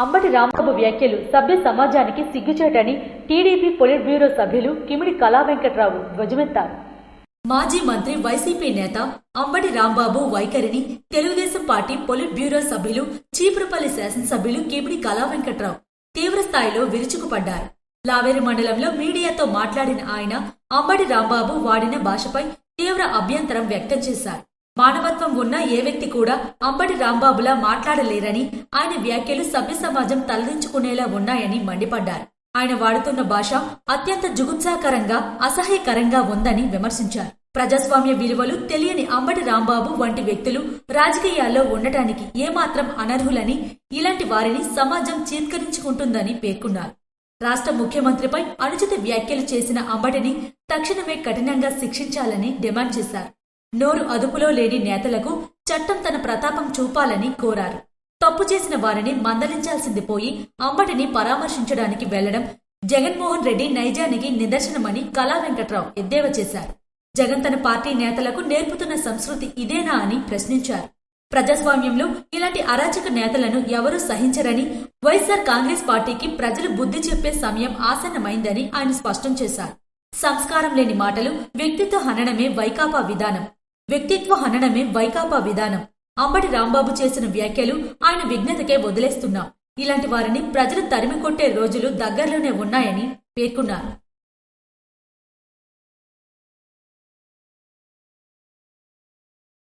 అంబటి రాంబాబు వ్యాఖ్యలు సభ్య సమాజానికి సిగ్గుచేటని టీడీపీ పొలిట్ బ్యూరో సభ్యులు కిమిడి కళా వెంకట్రావు ధ్వజమెత్తారు. మాజీ మంత్రి వైసీపీ నేత అంబటి రాంబాబు వైఖరిని తెలుగుదేశం పార్టీ పొలిట్ బ్యూరో సభ్యులు చీపురుపల్లి శాసనసభ్యులు కిమిడి కళా వెంకట్రావు తీవ్ర స్థాయిలో విరుచుకుపడ్డారు. లావేరు మండలంలో మీడియాతో మాట్లాడిన ఆయన అంబటి రాంబాబు వాడిన భాషపై తీవ్ర అభ్యంతరం వ్యక్తం చేశారు. మానవత్వం ఉన్న ఏ వ్యక్తి కూడా అంబటి రాంబాబులా మాట్లాడలేరని ఆయన వ్యాఖ్యలు సభ్య సమాజం తలదించుకునేలా ఉన్నాయని మండిపడ్డారు. ఆయన వాడుతున్న భాష అత్యంత జుగుత్సాకరంగా అసహ్యకరంగా ఉందని విమర్శించారు. ప్రజాస్వామ్య విలువలు తెలియని అంబటి రాంబాబు వంటి వ్యక్తులు రాజకీయాల్లో ఉండటానికి ఏమాత్రం అనర్హులని ఇలాంటి వారిని సమాజం చీత్కరించుకుంటుందని పేర్కొన్నారు. రాష్ట్ర ముఖ్యమంత్రిపై అనుచిత వ్యాఖ్యలు చేసిన అంబటిని తక్షణమే కఠినంగా శిక్షించాలని డిమాండ్ చేశారు. నోరు అదుపులో లేని నేతలకు చట్టం తన ప్రతాపం చూపాలని కోరారు. తప్పు చేసిన వారిని మందలించాల్సింది పోయి అంబటిని పరామర్శించడానికి వెళ్ళడం జగన్మోహన్ రెడ్డి నైజానికి నిదర్శనమని కళా వెంకట్రావు ఎద్దేవా చేశారు. జగన్ తన పార్టీ నేతలకు నేర్పుతున్న సంస్కృతి ఇదేనా అని ప్రశ్నించారు. ప్రజాస్వామ్యంలో ఇలాంటి అరాచక నేతలను ఎవరూ సహించరని వైఎస్ఆర్ కాంగ్రెస్ పార్టీకి ప్రజలు బుద్ధి చెప్పే సమయం ఆసన్నమైందని ఆయన స్పష్టం చేశారు. సంస్కారం లేని మాటలు వ్యక్తిత్వ హననమే వైకాపా విధానం. వ్యక్తిత్వ హననమే వైకాపా విధానం. అంబటి రాంబాబు చేసిన వ్యాఖ్యలు ఆయన విఘ్నతకే వదిలేస్తున్నాం. ఇలాంటి వారిని ప్రజలు తరిమికొట్టే రోజులు దగ్గరలోనే ఉన్నాయని పేర్కొన్నారు.